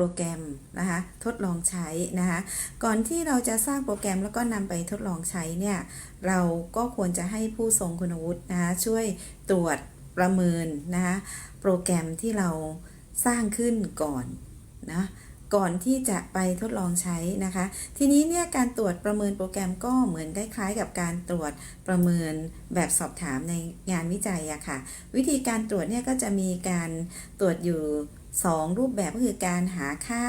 โปรแกรมนะคะทดลองใช้นะคะก่อนที่เราจะสร้างโปรแกรมแล้วก็นำไปทดลองใช้เนี่ยเราก็ควรจะให้ผู้ทรงคุณวุฒินะคะช่วยตรวจประเมินนะคะโปรแกรมที่เราสร้างขึ้นก่อนนะก่อนที่จะไปทดลองใช้นะคะ ทีนี้เนี่ยการตรวจประเมินโปรแกรมก็เหมือนคล้ายๆกับการตรวจประเมินแบบสอบถามในงานวิจัยอะค่ะ วิธีการตรวจเนี่ยก็จะมีการตรวจอยู่2 รูปแบบก็คือการหาค่า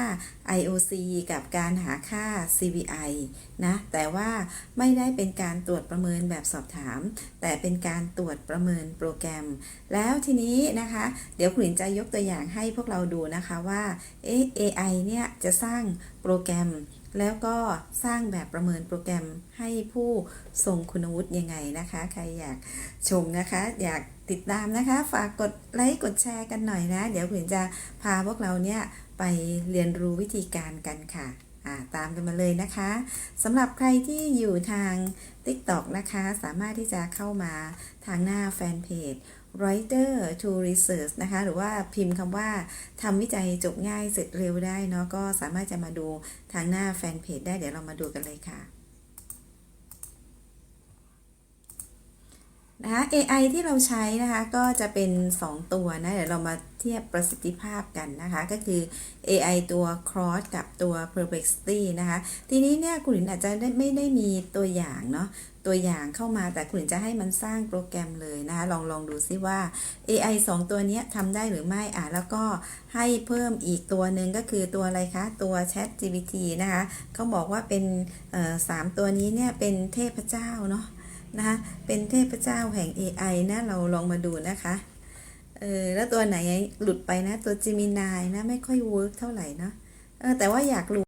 IOC กับการหาค่า CVI นะ แต่ว่าไม่ได้เป็นการตรวจประเมินแบบสอบถาม แต่เป็นการตรวจประเมินโปรแกรม แล้วทีนี้นะคะ เดี๋ยวคุณหลินจะยกตัวอย่างให้พวกเราดูนะคะว่าเอ๊ะ AI เนี่ยจะสร้างโปรแกรม แล้วก็สร้างแบบประเมินโปรแกรมให้ผู้ทรงคุณวุฒิยังไงนะคะ ใครอยากชมนะคะ อยากติดตามนะคะ ฝากกดไลค์กดแชร์กันหน่อยนะ เดี๋ยวคุณหลินจะพาพวกเราเนี่ยไปเรียนรู้วิธีการกันค่ะ ตามกันมาเลยนะคะสำหรับใครที่อยู่ทาง TikTok นะคะ สามารถที่จะเข้ามาทางหน้าแฟนเพจ Writer to Research นะคะ หรือว่าพิมพ์คำว่าทำวิจัยจบง่ายเสร็จเร็วได้เนาะก็สามารถจะมาดูทางหน้าแฟนเพจได้เดี๋ยวเรามาดูกันเลยค่ะ นะคะ AI ที่เราใช้นะคะก็จะเป็น 2 ตัวนะ เดี๋ยวเรามาเทียบประสิทธิภาพกันนะคะ ก็คือ AI ตัว Cross กับตัว Perplexity นะคะ ทีนี้เนี่ยคุณหลินอาจจะไม่ได้มีตัวอย่างเนาะตัวอย่างเข้ามาแต่คุณหลินจะให้มันสร้างโปรแกรมเลยนะคะ ลองลองดูซิว่า AI 2 ตัวนี้ทำได้หรือไม่อะแล้วก็ให้เพิ่มอีกตัวหนึ่งก็คือตัวอะไรคะตัว Chat GPT นะคะเขาบอกว่าเป็นสามตัวนี้เนี่ยเป็นเทพเจ้าเนาะ นะคะเป็นเทพเจ้าแห่ง AI นะเราลองมาดูนะคะเออแล้วตัวไหนหลุดไปนะตัว Gemini นะไม่ค่อยเวิร์กเท่าไหร่นะเออแต่ว่าอยากรู้